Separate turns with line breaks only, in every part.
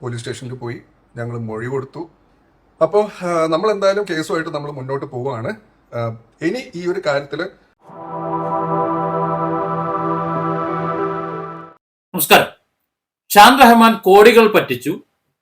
Police സ്റ്റേഷനിൽ പോയി ഞങ്ങൾ മൊഴി കൊടുത്തു. അപ്പോൾ നമ്മൾ എന്തായാലും കേസുമായിട്ട് നമ്മൾ മുന്നോട്ട് പോവുകയാണ്. ഇനി ഈ ഒരു കാര്യത്തിൽ
നമസ്കാരം. ഷാൻ റഹ്മാൻ കോടികൾ പറ്റിച്ചു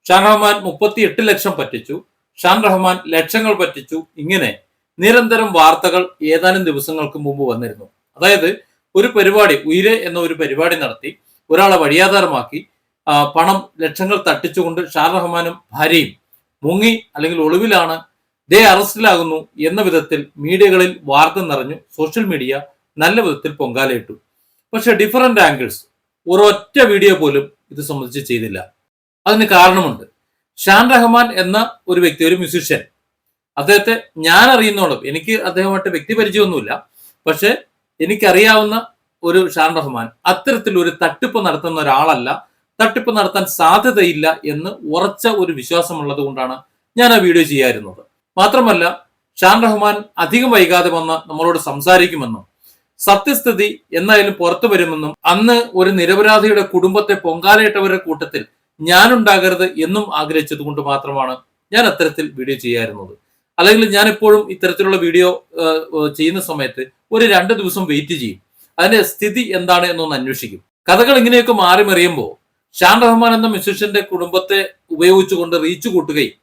ഷാൻ റഹ്മാൻ മുപ്പത്തി എട്ട് ലക്ഷം പറ്റിച്ചു ഷാൻ റഹ്മാൻ ലക്ഷങ്ങൾ പറ്റിച്ചു. ഇങ്ങനെ നിരന്തരം വാർത്തകൾ ഏതാനും ദിവസങ്ങൾക്ക് മുമ്പ് വന്നിരുന്നു. അതായത് ഒരു പരിപാടി ഉയരെ എന്ന ഒരു പരിപാടി നടത്തി ഒരാളെ വഴിയാധാരമാക്കി പണം ലക്ഷങ്ങൾ തട്ടിച്ചുകൊണ്ട് ഷാർ റഹ്മാനും ഭാര്യയും മുങ്ങി അല്ലെങ്കിൽ ഒളിവിലാണ് ദേ അറസ്റ്റിലാകുന്നു എന്ന വിധത്തിൽ മീഡിയകളിൽ വാർത്ത നിറഞ്ഞു. സോഷ്യൽ മീഡിയ നല്ല വിധത്തിൽ പൊങ്കാലയിട്ടു. പക്ഷെ ഡിഫറെന്റ് ആംഗിൾസ് ഒരൊറ്റ വീഡിയോ പോലും ഇത് സംബന്ധിച്ച് ചെയ്തില്ല. അതിന് കാരണമുണ്ട്. ഷാൻ റഹ്മാൻ എന്ന ഒരു വ്യക്തി ഒരു മ്യൂസീഷ്യൻ അദ്ദേഹത്തെ ഞാൻ അറിയുന്നോളും എനിക്ക് അദ്ദേഹമായിട്ട് വ്യക്തി പരിചയമൊന്നുമില്ല. പക്ഷെ എനിക്കറിയാവുന്ന ഒരു ഷാൻ റഹ്മാൻ അത്തരത്തിൽ ഒരു തട്ടിപ്പ് നടത്തുന്ന ഒരാളല്ല. തട്ടിപ്പ് നടത്താൻ സാധ്യതയില്ല എന്ന് ഉറച്ച ഒരു വിശ്വാസമുള്ളത് കൊണ്ടാണ് ഞാൻ ആ വീഡിയോ ചെയ്യാറുന്നത് മാത്രമല്ല ഷാൻ റഹ്മാൻ അധികം വൈകാതെ വന്ന് നമ്മളോട് സംസാരിക്കുമെന്നും സത്യസ്ഥിതി എന്നായാലും പുറത്തു വരുമെന്നും അന്ന് ഒരു നിരപരാധിയുടെ കുടുംബത്തെ പൊങ്കാലയിട്ടവരുടെ കൂട്ടത്തിൽ ഞാനുണ്ടാകരുത് എന്നും ആഗ്രഹിച്ചത് കൊണ്ട് മാത്രമാണ് ഞാൻ അത്തരത്തിൽ വീഡിയോ ചെയ്യാറുന്നത് അല്ലെങ്കിൽ ഞാൻ എപ്പോഴും ഇത്തരത്തിലുള്ള വീഡിയോ ചെയ്യുന്ന സമയത്ത് ഒരു രണ്ട് ദിവസം വെയിറ്റ് ചെയ്യും. അതിന്റെ സ്ഥിതി എന്താണ് എന്നൊന്ന് അന്വേഷിക്കും. കഥകൾ ഇങ്ങനെയൊക്കെ മാറി മറിയുമ്പോൾ ഷാൻ റഹ്മാൻ എന്ന മ്യൂസിഷ്യന്റെ കുടുംബത്തെ ഉപയോഗിച്ചുകൊണ്ട് റീച്ച് കൂട്ടുകയും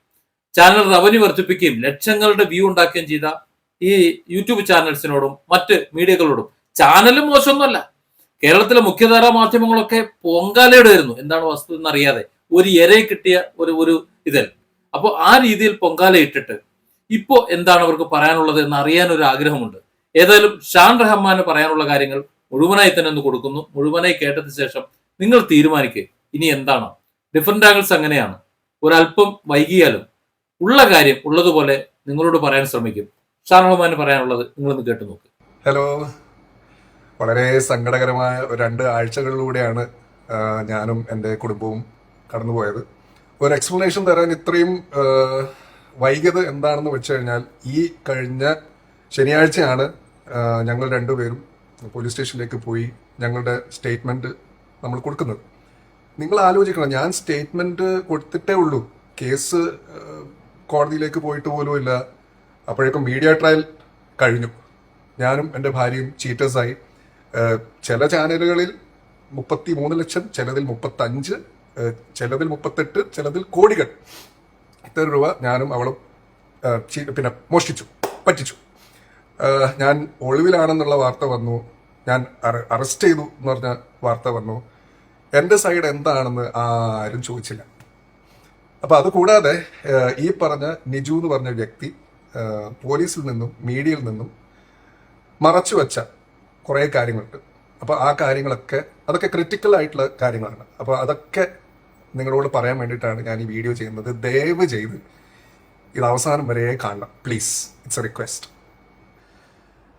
ചാനൽ റവന്യൂ വർദ്ധിപ്പിക്കുകയും ലക്ഷങ്ങളുടെ വ്യൂ ഉണ്ടാക്കുകയും ചെയ്ത ഈ യൂട്യൂബ് ചാനൽസിനോടും മറ്റ് മീഡിയകളോടും ചാനലും മോശമൊന്നുമല്ല. കേരളത്തിലെ മുഖ്യധാരാ മാധ്യമങ്ങളൊക്കെ പൊങ്കാലയിടുമായിരുന്നു എന്താണ് വസ്തു എന്നറിയാതെ ഒരു ഇരയെ കിട്ടിയ ഒരു ഒരു ഇതിൽ. അപ്പോൾ ആ രീതിയിൽ പൊങ്കാലയിട്ടിട്ട് ഇപ്പോ എന്താണ് അവർക്ക് പറയാനുള്ളത് എന്ന് അറിയാൻ ഒരു ആഗ്രഹമുണ്ട്. ഏതായാലും ഷാൻ റഹ്മാന് പറയാനുള്ള കാര്യങ്ങൾ മുഴുവനായി തന്നെ ഒന്ന് കൊടുക്കുന്നു. മുഴുവനായി കേട്ടതിന് ശേഷം നിങ്ങൾ തീരുമാനിക്കുക. ഇനി എന്താണ്? ഡിഫറെന്റ് ആംഗിൾസ് അങ്ങനെയാണ്. ഒരല്പം വൈകിയാലും ഉള്ള കാര്യം ഉള്ളതുപോലെ നിങ്ങളോട് പറയാൻ ശ്രമിക്കും. ഷാൻ റഹ്മാന് പറയാനുള്ളത് നിങ്ങളൊന്ന് കേട്ടു നോക്ക്.
ഹലോ വളരെ സങ്കടകരമായ രണ്ട് ആഴ്ചകളിലൂടെയാണ് ഞാനും എന്റെ കുടുംബവും കടന്നുപോയത്. ഒരു എക്സ്പ്ലനേഷൻ തരാൻ ഇത്രയും വൈകിയത് എന്താണെന്ന് വെച്ച് കഴിഞ്ഞാൽ ഈ കഴിഞ്ഞ ശനിയാഴ്ചയാണ് ഞങ്ങൾ രണ്ടുപേരും പോലീസ് സ്റ്റേഷനിലേക്ക് പോയി ഞങ്ങളുടെ സ്റ്റേറ്റ്മെന്റ് നമ്മൾ കൊടുക്കുന്നത്. നിങ്ങൾ ആലോചിക്കണം ഞാൻ സ്റ്റേറ്റ്മെന്റ് കൊടുത്തിട്ടേ ഉള്ളൂ. കേസ് കോടതിയിലേക്ക് പോയിട്ട് പോലും ഇല്ല. അപ്പോഴേക്കും മീഡിയ ട്രയൽ കഴിഞ്ഞു. ഞാനും എന്റെ ഭാര്യയും ചീറ്റേഴ്സായി ചില ചാനലുകളിൽ മുപ്പത്തി മൂന്ന് ലക്ഷം ചിലതിൽ മുപ്പത്തഞ്ച് ചിലതിൽ മുപ്പത്തെട്ട് ചിലതിൽ കോടികൾ. ഇത്ര രൂപ ഞാനും അവളും പിന്നെ മോഷ്ടിച്ചു പറ്റിച്ചു. ഞാൻ ഒളിവിലാണെന്നുള്ള വാർത്ത വന്നു. ഞാൻ അറസ്റ്റ് ചെയ്തു എന്ന് പറഞ്ഞ വാർത്ത വന്നു. എന്റെ സൈഡ് എന്താണെന്ന് ആരും ചോദിച്ചില്ല. അപ്പോൾ അത് കൂടാതെ ഈ പറഞ്ഞ നിജു എന്ന് പറഞ്ഞ വ്യക്തി പോലീസിൽ നിന്നും മീഡിയയിൽ നിന്നും മറച്ചു വെച്ച കുറേ കാര്യങ്ങളുണ്ട്. അപ്പോൾ ആ കാര്യങ്ങളൊക്കെ അതൊക്കെ ക്രിട്ടിക്കൽ ആയിട്ടുള്ള കാര്യങ്ങളാണ്. അപ്പോൾ അതൊക്കെ നിങ്ങളോട് പറയാൻ വേണ്ടിയിട്ടാണ് ഞാൻ ഈ വീഡിയോ ചെയ്യുന്നത്. ദയവ് ചെയ്ത് ഇത് അവസാനം വരെ കാണണം. പ്ലീസ് ഇറ്റ്സ് എ റിക്വസ്റ്റ്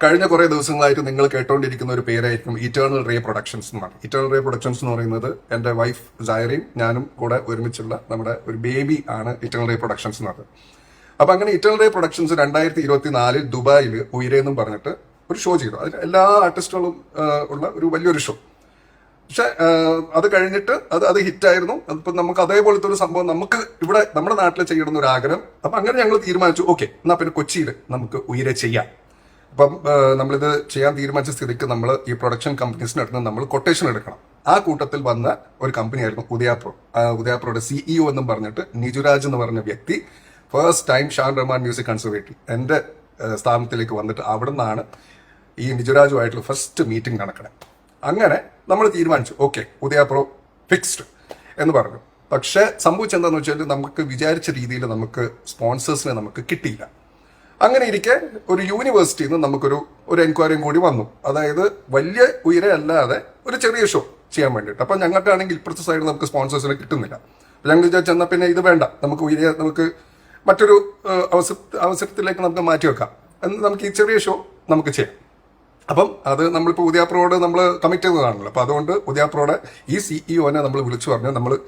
കഴിഞ്ഞ കുറേ ദിവസങ്ങളായിട്ട് നിങ്ങൾ കേട്ടോണ്ടിരിക്കുന്ന ഒരു പേരായിരിക്കും ഇറ്റേണൽ റേ പ്രൊഡക്ഷൻസ് എന്ന് പറയും ഇറ്റേണൽ റേ പ്രൊഡക്ഷൻസ് എന്ന് പറയുന്നത് എന്റെ വൈഫ് ജയറയും ഞാനും കൂടെ ഒരുമിച്ചുള്ള നമ്മുടെ ഒരു ബേബി ആണ് ഇറ്റേണൽ റേ പ്രൊഡക്ഷൻസ് എന്ന് പറയുന്നത് അപ്പൊ അങ്ങനെ ഇറ്റേണൽ റേ പ്രൊഡക്ഷൻസ് രണ്ടായിരത്തി ഇരുപത്തി നാലിൽ ദുബായിൽ ഉയരെന്നും പറഞ്ഞിട്ട് ഒരു ഷോ ചെയ്തു. അതിൽ എല്ലാ ആർട്ടിസ്റ്റുകളും ഉള്ള ഒരു വലിയൊരു ഷോ പക്ഷെ അത് കഴിഞ്ഞിട്ട് അത് അത് ഹിറ്റായിരുന്നു. അപ്പൊ നമുക്ക് അതേപോലത്തെ ഒരു സംഭവം നമുക്ക് ഇവിടെ നമ്മുടെ നാട്ടിൽ ചെയ്യണം ഒരു ആഗ്രഹം അപ്പൊ അങ്ങനെ ഞങ്ങൾ തീരുമാനിച്ചു ഓക്കെ എന്നാ പിന്നെ കൊച്ചിയിൽ നമുക്ക് ഉയരെ ചെയ്യാം. അപ്പം ആ, നമ്മളിത് ചെയ്യാൻ തീരുമാനിച്ച സ്ഥിതിക്ക് നമ്മൾ ഈ പ്രൊഡക്ഷൻ കമ്പനീസിന് അടുത്ത് നമ്മൾ കൊട്ടേഷൻ എടുക്കണം. ആ കൂട്ടത്തിൽ വന്ന ഒരു കമ്പനിയായിരുന്നു ഉദയാപ്രോ. ഉദയാപ്രോയുടെ സിഇഒ എന്നും പറഞ്ഞിട്ട് നിജുരാജ് എന്ന് പറഞ്ഞ വ്യക്തി first time Shan Rahman music conservative എന്റെ സ്ഥാപനത്തിലേക്ക് വന്നിട്ട് അവിടെ നിന്നാണ് ഈ നിജുരാജുമായിട്ടുള്ള ഫസ്റ്റ് മീറ്റിംഗ് നടക്കണേ. അങ്ങനെ നമ്മൾ തീരുമാനിച്ചു. ഓക്കെ ഉദയാപ്രോ ഫിക്സ്ഡ് എന്ന് പറഞ്ഞു. പക്ഷെ സംഭവിച്ചെന്താന്ന് വെച്ചാൽ നമുക്ക് വിചാരിച്ച രീതിയിൽ നമുക്ക് സ്പോൺസേഴ്സിനെ നമുക്ക് കിട്ടിയില്ല. അങ്ങനെ ഇരിക്കെ ഒരു യൂണിവേഴ്സിറ്റിയിൽ നിന്ന് നമുക്കൊരു ഒരു എൻക്വയറിയും കൂടി വന്നു. അതായത് വലിയ ഉയരല്ലാതെ ഒരു ചെറിയ ഷോ ചെയ്യാൻ വേണ്ടിയിട്ട്. അപ്പം ഞങ്ങൾക്കാണെങ്കിൽ ഇപ്പുറത്തെ സൈഡിൽ നമുക്ക് സ്പോൺസേഴ്സിനെ കിട്ടുന്നില്ല. ഞങ്ങൾ വിചാരിച്ചു എന്നാൽ പിന്നെ ഇത് വേണ്ട. നമുക്ക് ഉയരെ നമുക്ക് മറ്റൊരു അവസര അവസരത്തിലേക്ക് നമുക്ക് മാറ്റി വെക്കാം. നമുക്ക് ഈ ചെറിയ ഷോ നമുക്ക് ചെയ്യാം. അപ്പം അത് നമ്മളിപ്പോൾ ഉദയാപ്രോട് നമ്മൾ കമ്മിറ്റ് ചെയ്തതാണല്ലോ. അപ്പം അതുകൊണ്ട് ഉദയാപ്രോടെ ഈ സിഇഒനെ നമ്മൾ വിളിച്ചു പറഞ്ഞു നമ്മൾ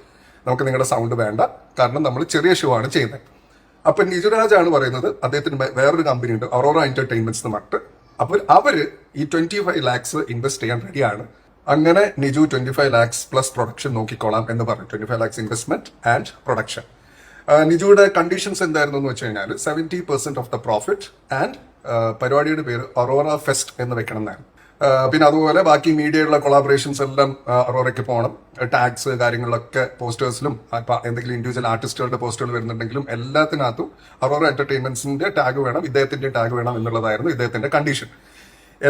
നമുക്ക് നിങ്ങളുടെ സൗണ്ട് വേണ്ട. കാരണം നമ്മൾ ചെറിയ ഷോ ആണ് ചെയ്യുന്നത്. അപ്പം നിജുരാജ് ആണ് പറയുന്നത് അദ്ദേഹത്തിന് വേറൊരു കമ്പനി ഉണ്ട് അറോറ എന്റർടൈൻമെന്റ്സ് എന്ന് പറഞ്ഞിട്ട്. അപ്പോൾ അവർ ഈ ട്വന്റി ഫൈവ് ലാക്സ് ഇൻവെസ്റ്റ് ചെയ്യാൻ റെഡിയാണ് അങ്ങനെ Niju twenty five lakhs plus production നോക്കിക്കോളാം എന്ന് പറഞ്ഞു. Twenty five lakhs investment and production നിജുയുടെ conditions എന്തായിരുന്നു എന്ന് വെച്ച് കഴിഞ്ഞാൽ seventy percent of the profit and പരിപാടിയുടെ പേര് അറോറ ഫെസ്റ്റ് എന്ന് വെക്കണം ആ, പിന്നെ അതുപോലെ ബാക്കി മീഡിയയിലുള്ള കൊളാബറേഷൻസ് എല്ലാം അറോറയ്ക്ക് പോകണം. ടാക്സ് കാര്യങ്ങളിലൊക്കെ പോസ്റ്റേഴ്സിലും എന്തെങ്കിലും ഇൻഡിവിജ്വൽ ആർട്ടിസ്റ്റുകളുടെ പോസ്റ്ററുകൾ വരുന്നുണ്ടെങ്കിലും എല്ലാത്തിനകത്തും അറോറ എന്റർടൈൻമെന്റ്സിന്റെ ടാഗ് വേണം ഇദ്ദേഹത്തിന്റെ ടാഗ് വേണം എന്നുള്ളതായിരുന്നു ഇദ്ദേഹത്തിന്റെ കണ്ടീഷൻ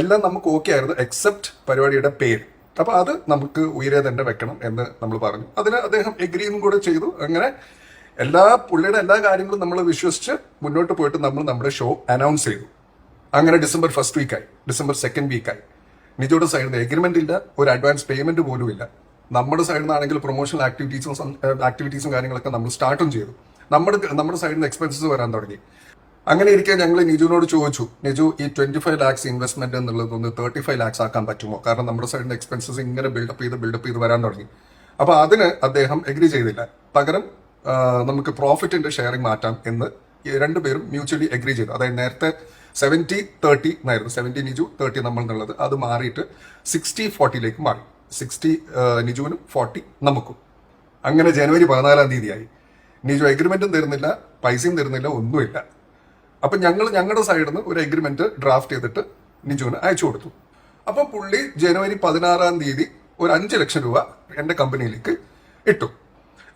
എല്ലാം നമുക്ക് ഓക്കെ ആയിരുന്നു എക്സെപ്റ്റ് പരിപാടിയുടെ പേര്. അപ്പൊ അത് നമുക്ക് ഉയരെ തന്നെ വെക്കണം എന്ന് നമ്മൾ പറഞ്ഞു. അതിന് അദ്ദേഹം എഗ്രിയും കൂടെ ചെയ്തു. അങ്ങനെ എല്ലാ പുള്ളിയുടെ എല്ലാ കാര്യങ്ങളും നമ്മൾ വിശ്വസിച്ച് മുന്നോട്ട് പോയിട്ട് നമ്മൾ നമ്മുടെ ഷോ അനൗൺസ് ചെയ്തു. അങ്ങനെ ഡിസംബർ ഫസ്റ്റ് വീക്കായി ഡിസംബർ സെക്കൻഡ് വീക്കായി നിജോയുടെ സൈഡിൽ നിന്ന് എഗ്രിമെന്റ് ഇല്ല ഒരു അഡ്വാൻസ് പേയ്മെന്റ് പോലും ഇല്ല. നമ്മുടെ സൈഡിൽ നിന്നാണെങ്കിൽ പ്രൊമോഷണൽ ആക്ടിവിറ്റീസും ആക്ടിവിറ്റീസും കാര്യങ്ങളൊക്കെ നമ്മൾ സ്റ്റാർട്ടും ചെയ്തു. നമ്മുടെ നമ്മുടെ സൈഡിൽ നിന്ന് എക്സ്പെൻസസ് വരാൻ തുടങ്ങി. അങ്ങനെ ഇരിക്കെ ഞങ്ങൾ നിജുവിനോട് ചോദിച്ചു നിജു ഈ ട്വന്റി ഫൈവ് ലാക്സ് ഇൻവെസ്റ്റ്മെന്റ് എന്നുള്ളത് ഒന്ന് തേർട്ടി ഫൈവ് ലാക്സ് ആക്കാൻ പറ്റുമോ? കാരണം നമ്മുടെ സൈഡിൽ നിന്ന് എക്സ്പെൻസസ് ഇങ്ങനെ ബിൽഡപ്പ് ചെയ്ത് ബിൽഡപ്പ് ചെയ്ത് വരാൻ തുടങ്ങി. അപ്പൊ അതിന് അദ്ദേഹം എഗ്രി ചെയ്തില്ല. പകരം നമുക്ക് പ്രോഫിറ്റിന്റെ ഷെയറിംഗ് മാറ്റാം എന്ന് രണ്ടുപേരും മ്യൂച്വലി എഗ്രി ചെയ്തു. അതായത് നേരത്തെ സെവന്റി തേർട്ടി എന്നായിരുന്നു. സെവന്റി നിജു തേർട്ടി നമ്മൾ എന്നുള്ളത് അത് മാറിയിട്ട് സിക്സ്റ്റി ഫോർട്ടിയിലേക്ക് മാറി. സിക്സ്റ്റി നിജുവിനും ഫോർട്ടി നമുക്കും. അങ്ങനെ ജനുവരി പതിനാലാം തീയതിയായി. നിജു എഗ്രിമെന്റും തരുന്നില്ല പൈസയും തരുന്നില്ല ഒന്നുമില്ല. അപ്പൊ ഞങ്ങൾ ഞങ്ങളുടെ സൈഡിൽ നിന്ന് ഒരു എഗ്രിമെന്റ് ഡ്രാഫ്റ്റ് ചെയ്തിട്ട് നിജുവിന് അയച്ചു കൊടുത്തു. അപ്പൊ പുള്ളി ജനുവരി പതിനാറാം തീയതി ഒരു അഞ്ച് ലക്ഷം രൂപ എന്റെ കമ്പനിയിലേക്ക് ഇട്ടു.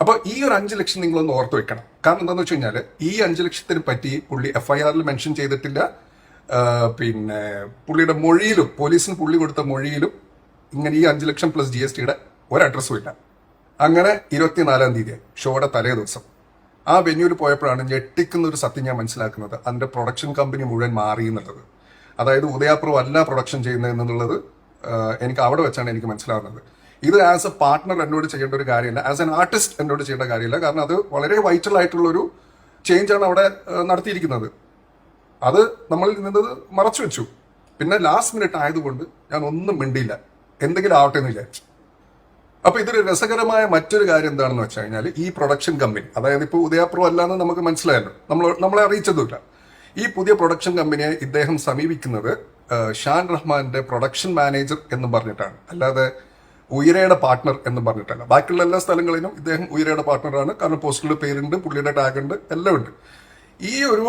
അപ്പോൾ ഈ ഒരു അഞ്ച് ലക്ഷം നിങ്ങളൊന്ന് ഓർത്ത് വെക്കണം. കാരണം എന്താണെന്ന് വെച്ച് കഴിഞ്ഞാൽ ഈ അഞ്ച് ലക്ഷത്തിന് പറ്റി പുള്ളി എഫ്ഐആറിൽ മെൻഷൻ ചെയ്തിട്ടില്ല. പിന്നെ പുള്ളിയുടെ മൊഴിയിലും പോലീസിന് പുള്ളി കൊടുത്ത മൊഴിയിലും ഇങ്ങനെ ഈ അഞ്ച് ലക്ഷം പ്ലസ് ജി എസ് ടിയുടെ ഒരു അഡ്രസ്സും ഇല്ല. അങ്ങനെ ഇരുപത്തിനാലാം തീയതി ഷോയുടെ തലേ ദിവസം ആ വെന്യൂവിൽ പോയപ്പോഴാണ് ഞെട്ടിക്കുന്ന ഒരു സത്യം ഞാൻ മനസ്സിലാക്കുന്നത്. അതിന്റെ പ്രൊഡക്ഷൻ കമ്പനി മുഴുവൻ മാറി എന്നുള്ളത്. അതായത് ഉദയാപ്രോ അല്ല പ്രൊഡക്ഷൻ ചെയ്യുന്നത് എന്നുള്ളത് എനിക്ക് അവിടെ വെച്ചാണ് എനിക്ക് മനസ്സിലാവുന്നത്. ഇത് ആസ് എ പാർട്ട്ണർ എന്നോട് ചെയ്യേണ്ട ഒരു കാര്യമില്ല ആസ് എൻ ആർട്ടിസ്റ്റ് എന്നോട് ചെയ്യേണ്ട കാര്യമില്ല. കാരണം അത് വളരെ വൈറ്റൽ ആയിട്ടുള്ള ഒരു ചേഞ്ചാണ് അവിടെ നടത്തിയിരിക്കുന്നത്. അത് നമ്മൾ നിന്നത് മറച്ചു വെച്ചു. പിന്നെ ലാസ്റ്റ് മിനിറ്റ് ആയതുകൊണ്ട് ഞാൻ ഒന്നും മിണ്ടിയില്ല. എന്തെങ്കിലും ആവട്ടെ എന്ന് വിചാരിച്ചു. അപ്പൊ ഇതൊരു രസകരമായ മറ്റൊരു കാര്യം എന്താണെന്ന് വെച്ച് കഴിഞ്ഞാൽ ഈ പ്രൊഡക്ഷൻ കമ്പനി അതായത് ഇപ്പോൾ ഉദയപ്രോ അല്ലാന്ന് നമുക്ക് മനസ്സിലായല്ലോ. നമ്മൾ നമ്മളെ അറിയിച്ചതുമില്ല. ഈ പുതിയ പ്രൊഡക്ഷൻ കമ്പനിയെ ഇദ്ദേഹം സമീപിക്കുന്നത് ഷാൻ റഹ്മാന്റെ പ്രൊഡക്ഷൻ മാനേജർ എന്ന് പറഞ്ഞിട്ടാണ്. അല്ലാതെ ഉയരയുടെ പാർട്ട്ണർ എന്ന് പറഞ്ഞിട്ടല്ല. ബാക്കിയുള്ള എല്ലാ സ്ഥലങ്ങളിലും ഇദ്ദേഹം ഉയരയുടെ പാർട്ട്ണറാണ് കാരണം പോസ്റ്ററിൽ പേരുണ്ട് പുള്ളിയുടെ ടാഗ് ഉണ്ട് എല്ലാം ഉണ്ട്. ഈ ഒരു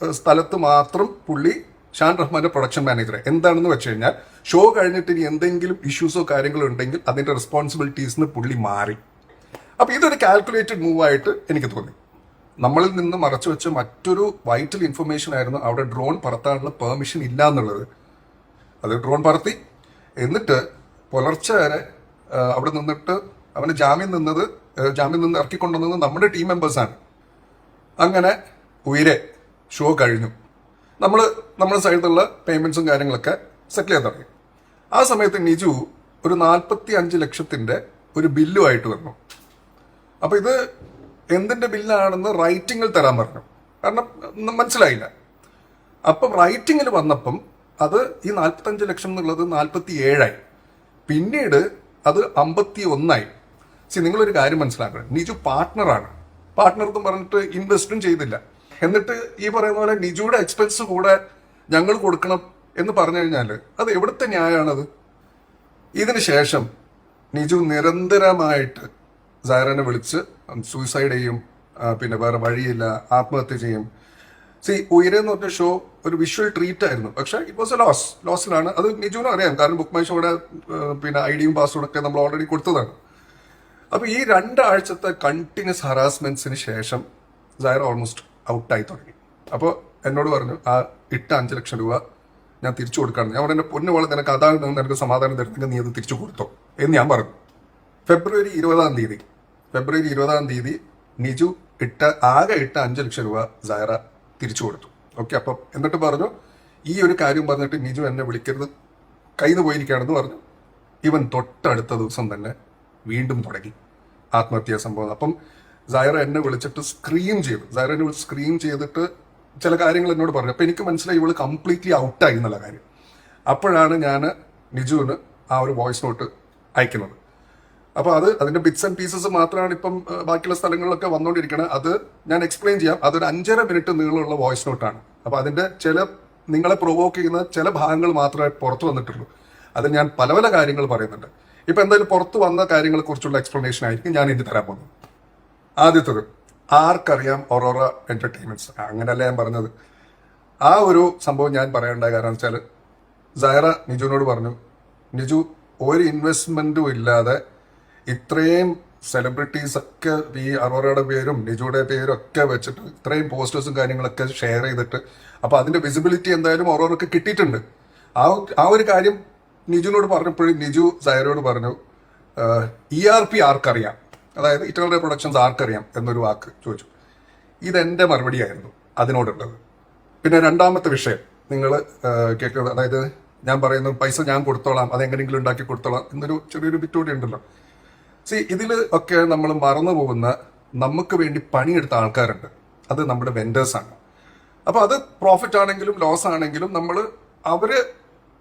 സ്ഥലത്ത് മാത്രം പുള്ളി ഷാൻ റഹ്മാന്റെ പ്രൊഡക്ഷൻ മാനേജർ എന്താണെന്ന് വെച്ച് കഴിഞ്ഞാൽ ഷോ കഴിഞ്ഞിട്ട് ഇനി എന്തെങ്കിലും ഇഷ്യൂസോ കാര്യങ്ങളോ ഉണ്ടെങ്കിൽ അതിന്റെ റെസ്പോൺസിബിലിറ്റീസ് പുള്ളി മാറി. അപ്പൊ ഇതൊരു കാൽക്കുലേറ്റഡ് മൂവ് ആയിട്ട് എനിക്ക് തോന്നി. നമ്മളിൽ നിന്ന് മറച്ചു വെച്ച മറ്റൊരു വൈറ്റൽ ഇൻഫർമേഷൻ ആയിരുന്നു അവിടെ ഡ്രോൺ പറത്താനുള്ള പെർമിഷൻ ഇല്ല എന്നുള്ളത്. അത് ഡ്രോൺ പറത്തി. എന്നിട്ട് പുലർച്ചെ വരെ അവിടെ നിന്നിട്ട് അവന് ജാമ്യം നിന്നത് ജാമ്യം നിന്ന് ഇറക്കിക്കൊണ്ടുവന്നത് നമ്മുടെ ടീം മെമ്പേഴ്സാണ് അങ്ങനെ ഉയരെ ഷോ കഴിഞ്ഞു. നമ്മൾ നമ്മുടെ സൈഡിലുള്ള പേയ്മെന്റ്സും കാര്യങ്ങളൊക്കെ സെറ്റിൽ ചെയ്യാൻ തുടങ്ങി. ആ സമയത്ത് നിജു ഒരു നാൽപ്പത്തി അഞ്ച് ലക്ഷത്തിന്റെ ഒരു ബില്ലുമായിട്ട് വന്നു. അപ്പൊ ഇത് എന്തിന്റെ ബില്ലാണെന്ന് റൈറ്റിംഗിൽ തരാൻ പറഞ്ഞു. കാരണം മനസ്സിലായില്ല. അപ്പം റൈറ്റിംഗിൽ വന്നപ്പം അത് ഈ നാൽപ്പത്തഞ്ച് ലക്ഷം എന്നുള്ളത് നാൽപ്പത്തി ഏഴായി പിന്നീട് അത് അമ്പത്തി ഒന്നായി സി നിങ്ങളൊരു കാര്യം മനസ്സിലാക്കണം. നിജു പാർട്ട്ണറാണ് പാർട്ട്ണർ എന്ന് പറഞ്ഞിട്ട് ഇൻവെസ്റ്റും ചെയ്തില്ല. എന്നിട്ട് ഈ പറയുന്ന പോലെ നിജുയുടെ എക്സ്പെൻസ് കൂടെ ഞങ്ങൾ കൊടുക്കണം എന്ന് പറഞ്ഞു കഴിഞ്ഞാൽ അത് എവിടുത്തെ ന്യായമാണത് ഇതിന് ശേഷം നിജു നിരന്തരമായിട്ട് സൈറനെ വിളിച്ച് സൂയിസൈഡ് ചെയ്യും പിന്നെ വേറെ വഴിയില്ല ആത്മഹത്യ ചെയ്യും. സി ഉയരെ എന്ന് പറഞ്ഞ ഷോ ഒരു വിഷ്വൽ ട്രീറ്റ് ആയിരുന്നു. പക്ഷെ ഇറ്റ് വാസ് എ ലോസ് ലോസിലാണ് അത് നിജുവിനും അറിയാം. കാരണം ബുക്ക് മൈ ഷോയുടെ പിന്നെ ഐഡിയും പാസ്വേഡും ഒക്കെ നമ്മൾ ഓൾറെഡി കൊടുത്തതാണ്. അപ്പൊ ഈ രണ്ടാഴ്ചത്തെ കണ്ടിന്യൂസ് ഹറാസ്മെന്റ്സിന് ശേഷം സൈറ ഓൾമോസ്റ്റ് ഔട്ടായി തുടങ്ങി. അപ്പോൾ എന്നോട് പറഞ്ഞു ആ ഇട്ട അഞ്ച് ലക്ഷം രൂപ ഞാൻ തിരിച്ചു കൊടുക്കാണ്. ഞാൻ പറഞ്ഞു പൊന്നു പോലെ നിനക്ക് അതാണ് നിനക്ക് സമാധാനം തരുന്നെങ്കിൽ നീ അത് തിരിച്ചു കൊടുത്തോ? എന്ന് ഞാൻ പറഞ്ഞു. ഫെബ്രുവരി ഇരുപതാം തീയതി ഫെബ്രുവരി ഇരുപതാം തീയതി നിജു ഇട്ട ആകെ ഇട്ട അഞ്ച് ലക്ഷം രൂപ സൈറ തിരിച്ചു കൊടുത്തു. ഓക്കെ അപ്പം എന്നിട്ട് പറഞ്ഞു ഈ ഒരു കാര്യം പറഞ്ഞിട്ട് നിജു എന്നെ വിളിക്കരുത്. കയ്യിൽ പോയിരിക്കുകയാണെന്ന് പറഞ്ഞു. ഇവൻ തൊട്ടടുത്ത ദിവസം തന്നെ വീണ്ടും തുടങ്ങി ആത്മഹത്യാ സംഭവം. അപ്പം സൈറ എന്നെ വിളിച്ചിട്ട് സ്ക്രീം ചെയ്തു. സൈറ എന്നെ വിളിച്ച് സ്ക്രീം ചെയ്തിട്ട് ചില കാര്യങ്ങൾ എന്നോട് പറഞ്ഞു. അപ്പോൾ എനിക്ക് മനസ്സിലായി ഇവൾ കംപ്ലീറ്റ്ലി ഔട്ടായി എന്നുള്ള കാര്യം. അപ്പോഴാണ് ഞാൻ നിജുവിന് ആ ഒരു വോയിസ് നോട്ട് അയക്കുന്നത്. അപ്പോൾ അത് അതിന്റെ ബിറ്റ്സ് ആൻഡ് പീസസ് മാത്രമാണ് ഇപ്പം ബാക്കിയുള്ള സ്ഥലങ്ങളിലൊക്കെ വന്നുകൊണ്ടിരിക്കുന്നത് അത് ഞാൻ എക്സ്പ്ലെയിൻ ചെയ്യാം. അതൊരു അഞ്ചര മിനിറ്റ് നീളമുള്ള വോയിസ് നോട്ടാണ് അപ്പോൾ അതിന്റെ ചില നിങ്ങളെ പ്രൊവോക്ക് ചെയ്യുന്ന ചില ഭാഗങ്ങൾ മാത്രമേ പുറത്തു വന്നിട്ടുള്ളൂ. അതിൽ ഞാൻ പല പല കാര്യങ്ങൾ പറയുന്നുണ്ട്. ഇപ്പൊ എന്തായാലും പുറത്തു വന്ന കാര്യങ്ങളെക്കുറിച്ചുള്ള എക്സ്പ്ലനേഷൻ ആയിരിക്കും ഞാൻ ഇനി തരാൻ പോകുന്നത്. ആദ്യത്തത് ആർക്കറിയാം ഒറോറ എന്റർടൈൻമെന്റ്സ് അങ്ങനെയല്ല ഞാൻ പറഞ്ഞത്. ആ ഒരു സംഭവം ഞാൻ പറയേണ്ട കാരണം വെച്ചാൽ സൈറ നിജുവിനോട് പറഞ്ഞു നിജു ഒരു ഇൻവെസ്റ്റ്മെന്റും ഇല്ലാതെ ഇത്രയും സെലിബ്രിറ്റീസ് ഒക്കെ ഈ അറോറയുടെ പേരും നിജുടെ പേരും ഒക്കെ വെച്ചിട്ട് ഇത്രയും പോസ്റ്റേഴ്സും കാര്യങ്ങളൊക്കെ ഷെയർ ചെയ്തിട്ട് അപ്പൊ അതിന്റെ വിസിബിലിറ്റി എന്തായാലും ഓരോർക്ക് കിട്ടിയിട്ടുണ്ട്. ആ ആ ഒരു കാര്യം നിജുവിനോട് പറഞ്ഞപ്പോഴും നിജു സൈറയോട് പറഞ്ഞു ഇ ആർ പി ആർക്കറിയാം? അതായത് ഇറ്റകളുടെ പ്രൊഡക്ഷൻസ് ആർക്കറിയാം എന്നൊരു വാക്ക് ചോദിച്ചു. ഇതെന്റെ മറുപടിയായിരുന്നു അതിനോടുള്ളത്. പിന്നെ രണ്ടാമത്തെ വിഷയം നിങ്ങൾ കേൾക്കുന്നത് അതായത് ഞാൻ പറയുന്നു പൈസ ഞാൻ കൊടുത്തോളാം അതെങ്ങനെയെങ്കിലും ഉണ്ടാക്കി കൊടുത്തോളാം എന്നൊരു ചെറിയൊരു ബിറ്റ് കൂടി ഉണ്ടല്ലോ. സി ഇതിൽ ഒക്കെ നമ്മൾ മറന്നു പോകുന്ന നമുക്ക് വേണ്ടി പണിയെടുത്ത ആൾക്കാരുണ്ട്. അത് നമ്മുടെ വെൻഡേഴ്സാണ് അപ്പോൾ അത് പ്രോഫിറ്റ് ആണെങ്കിലും ലോസ് ആണെങ്കിലും നമ്മൾ അവർ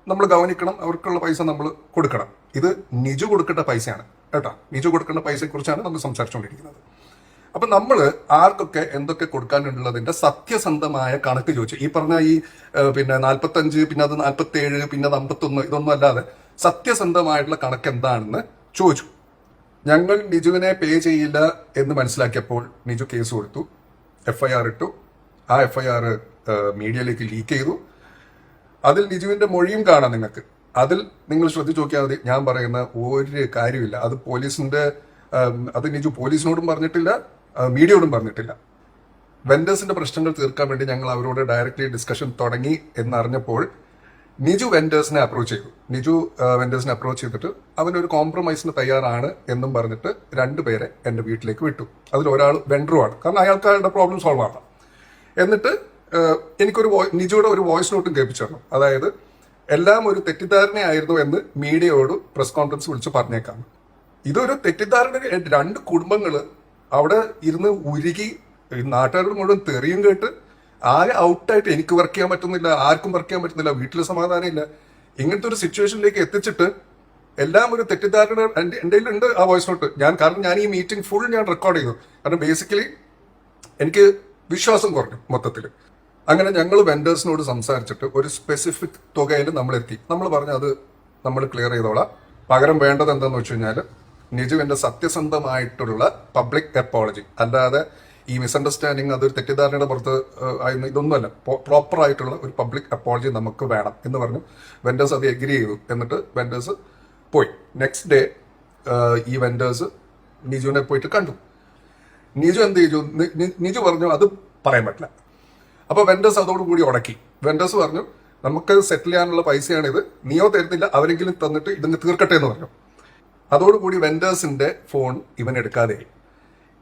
നമ്മൾ ഗവനിക്കണം അവർക്കുള്ള പൈസ നമ്മൾ കൊടുക്കണം. ഇത് നിജു കൊടുക്കേണ്ട പൈസയാണ്. കേട്ടോ? നിജു കൊടുക്കേണ്ട പൈസയെ കുറിച്ചാണ് നമ്മൾ സംസാരിച്ചുകൊണ്ടിരിക്കുന്നത്. അപ്പൊ നമ്മൾ ആർക്കൊക്കെ എന്തൊക്കെ കൊടുക്കാനുള്ളതിന്റെ സത്യസന്ധമായ കണക്ക് ചോദിച്ചു. ഈ പറഞ്ഞ ഈ പിന്നെ നാൽപ്പത്തഞ്ച് പിന്നെ അത് നാൽപ്പത്തി ഏഴ് പിന്നെ അത് അമ്പത്തൊന്ന് ഇതൊന്നും അല്ലാതെ സത്യസന്ധമായിട്ടുള്ള കണക്ക് എന്താണെന്ന് ചോദിച്ചു. ഞങ്ങൾ നിജുവിനെ പേ ചെയ്യില്ല എന്ന് മനസ്സിലാക്കിയപ്പോൾ നിജു കേസ് കൊടുത്തു. എഫ്ഐആർ ഇട്ടു. ആ എഫ്ഐആർ മീഡിയയിലേക്ക് ലീക്ക് ചെയ്തു. അതിൽ നിജുവിന്റെ മൊഴിയും കാണാം നിങ്ങൾക്ക്. അതിൽ നിങ്ങൾ ശ്രദ്ധിച്ചു നോക്കിയാൽ മതി. ഞാൻ പറയുന്ന ഒരു കാര്യമില്ല. അത് പോലീസിന്റെ അത് നിജു പോലീസിനോടും പറഞ്ഞിട്ടില്ല മീഡിയയോടും പറഞ്ഞിട്ടില്ല. വെൻഡേഴ്സിന്റെ പ്രശ്നങ്ങൾ തീർക്കാൻ വേണ്ടി ഞങ്ങൾ അവരോട് ഡയറക്റ്റ്ലി ഡിസ്കഷൻ തുടങ്ങി എന്നറിഞ്ഞപ്പോൾ നിജു വെൻഡേഴ്സിനെ അപ്രോച്ച് ചെയ്തു. നിജു വെൻഡേഴ്സിനെ അപ്രോച്ച് ചെയ്തിട്ട് അവനൊരു കോംപ്രമൈസിന് തയ്യാറാണ് എന്നും പറഞ്ഞിട്ട് രണ്ടുപേരെ എന്റെ വീട്ടിലേക്ക് വിട്ടു. അതിൽ ഒരാൾ വെൻഡറുമാണ് കാരണം അയാൾക്ക് അയാളുടെ പ്രോബ്ലം സോൾവ് ആണ്. എന്നിട്ട് എനിക്കൊരു നിജുയുടെ ഒരു വോയിസ് നോട്ടും കേൾപ്പിച്ചു അതായത് എല്ലാം ഒരു തെറ്റിദ്ധാരണയായിരുന്നു എന്ന് മീഡിയയോട് പ്രസ് കോൺഫറൻസ് വിളിച്ച് പറഞ്ഞേക്കാം. ഇതൊരു തെറ്റിദ്ധാരണ രണ്ട് കുടുംബങ്ങൾ അവിടെ ഇരുന്ന് ഉരുകി നാട്ടുകാരോട് മുഴുവൻ തെറിയും കേട്ട് ആകെ ഔട്ടായിട്ട് എനിക്ക് വർക്ക് ചെയ്യാൻ പറ്റുന്നില്ല ആർക്കും വർക്ക് ചെയ്യാൻ പറ്റുന്നില്ല വീട്ടിൽ സമാധാനം ഇല്ല ഇങ്ങനത്തെ ഒരു സിറ്റുവേഷനിലേക്ക് എത്തിച്ചിട്ട് എല്ലാം ഒരു തെറ്റിദ്ധാരണ എന്റെ ഉണ്ട് ആ വോയിസ് നോട്ട് ഞാൻ കാരണം ഞാൻ ഈ മീറ്റിംഗ് ഫുൾ ഞാൻ റെക്കോർഡ് ചെയ്തു. കാരണം ബേസിക്കലി എനിക്ക് വിശ്വാസം കുറഞ്ഞു മൊത്തത്തിൽ അങ്ങനെ ഞങ്ങൾ വെൻഡേഴ്സിനോട് സംസാരിച്ചിട്ട് ഒരു സ്പെസിഫിക് തുകയിൽ നമ്മൾ എത്തി നമ്മൾ പറഞ്ഞു അത് നമ്മൾ ക്ലിയർ ചെയ്തോളാം. പകരം വേണ്ടത് എന്താന്ന് വെച്ച് കഴിഞ്ഞാൽ നിജുവിന്റെ സത്യസന്ധമായിട്ടുള്ള പബ്ലിക് അപ്പോളജി അല്ലാതെ ഈ മിസ്അണ്ടർസ്റ്റാൻഡിങ് അതൊരു തെറ്റിദ്ധാരണയുടെ പുറത്ത് ആയിരുന്നു. ഇതൊന്നുമല്ല. പ്രോപ്പർ ആയിട്ടുള്ള ഒരു പബ്ലിക് അപ്പോളജി നമുക്ക് വേണം എന്ന് പറഞ്ഞു വെൻഡേഴ്സ് അത് എഗ്രി ചെയ്തു. എന്നിട്ട് വെൻഡേഴ്സ് പോയി. നെക്സ്റ്റ് ഡേ ഈ വെൻഡേഴ്സ് നിജുവിനെ പോയിട്ട് കണ്ടു. നിജു എന്ത് ചെയ്തു? നിജു പറഞ്ഞു അത് പറയാൻ പറ്റില്ല. അപ്പൊ വെൻഡേഴ്സ് അതോടുകൂടി ഉടക്കി വെൻഡേഴ്സ് പറഞ്ഞു നമുക്ക് സെറ്റിൽ ചെയ്യാനുള്ള പൈസയാണിത്. നിയോ തരുന്നില്ല അവരെങ്കിലും തന്നിട്ട് ഇതിന് തീർക്കട്ടെ എന്ന് പറഞ്ഞു. അതോടുകൂടി വെൻഡേഴ്സിന്റെ ഫോൺ ഇവൻ എടുക്കാതെ.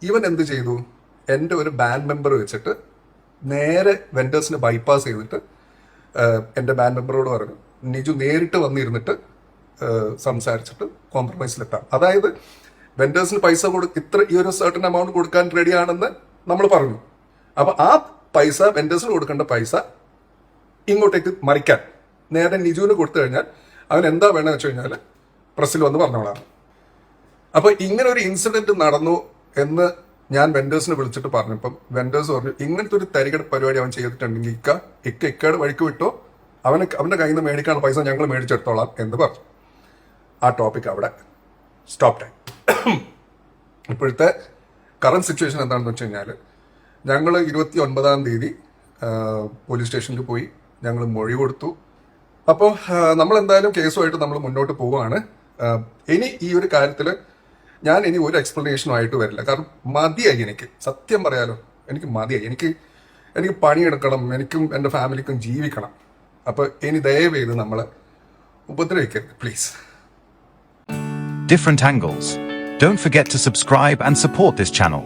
ഇവൻ എന്ത് ചെയ്തു? എന്റെ ഒരു ബാൻഡ് മെമ്പർ വെച്ചിട്ട് നേരെ വെൻഡേഴ്സിനെ ബൈപ്പാസ് ചെയ്തിട്ട് എന്റെ ബാൻഡ് മെമ്പറോട് പറഞ്ഞു നിജു നേരിട്ട് വന്നിരുന്നിട്ട് സംസാരിച്ചിട്ട് കോംപ്രമൈസിലെത്താം അതായത് വെൻഡേഴ്സിന് പൈസ കൊടു ഇത്ര ഈ ഒരു സർട്ടൻ എമൗണ്ട് കൊടുക്കാൻ റെഡിയാണെന്ന് നമ്മൾ പറഞ്ഞു. അപ്പൊ ആ പൈസ വെൻഡേഴ്സിന് കൊടുക്കേണ്ട പൈസ ഇങ്ങോട്ടേക്ക് മറിക്കാൻ. നേരെ നിജുവിന് കൊടുത്തു കഴിഞ്ഞാൽ അവൻ എന്താ വേണമെന്ന് വെച്ച് കഴിഞ്ഞാൽ പ്രസ്സിൽ വന്ന് പറഞ്ഞോളാം അപ്പോൾ ഇങ്ങനെ ഒരു ഇൻസിഡന്റ് നടന്നു എന്ന് ഞാൻ വെൻഡേഴ്സിനെ വിളിച്ചിട്ട് പറഞ്ഞപ്പം വെൻഡേഴ്സ് പറഞ്ഞു ഇങ്ങനത്തെ ഒരു തരികട പരിപാടി അവൻ ചെയ്തിട്ടുണ്ടെങ്കിൽ ഇക്ക ഇക്ക ഇക്കയുടെ വഴിക്ക് വിട്ടോ. അവന് അവന്റെ കയ്യിൽ നിന്ന് മേടിക്കാനുള്ള പൈസ ഞങ്ങൾ മേടിച്ചെടുത്തോളാം എന്ന് പറഞ്ഞു. ആ ടോപ്പിക് അവിടെ സ്റ്റോപ്പ് ടൈം ഇപ്പോഴത്തെ കറണ്ട് സിറ്റുവേഷൻ എന്താണെന്ന് വെച്ച് കഴിഞ്ഞാൽ ഞങ്ങൾ ഇരുപത്തി ഒൻപതാം തീയതി പോലീസ് സ്റ്റേഷനിൽ പോയി ഞങ്ങൾ മൊഴി കൊടുത്തു. അപ്പോൾ നമ്മൾ എന്തായാലും കേസുമായിട്ട് നമ്മൾ മുന്നോട്ട് പോവുകയാണ് ഇനി ഈ ഒരു കാര്യത്തിൽ ഞാൻ ഇനി ഒരു എക്സ്പ്ലനേഷനും ആയിട്ട് വരില്ല. കാരണം മതിയായി എനിക്ക്. സത്യം പറയാലോ എനിക്ക് മതിയായി. എനിക്ക് എനിക്ക് പണിയെടുക്കണം എനിക്കും എന്റെ ഫാമിലിക്കും ജീവിക്കണം. അപ്പോൾ ഇനി ദയവേത് നമ്മളെ ഉപദ്രവിക്കരുത് please
different angles. Don't forget to subscribe and support this channel.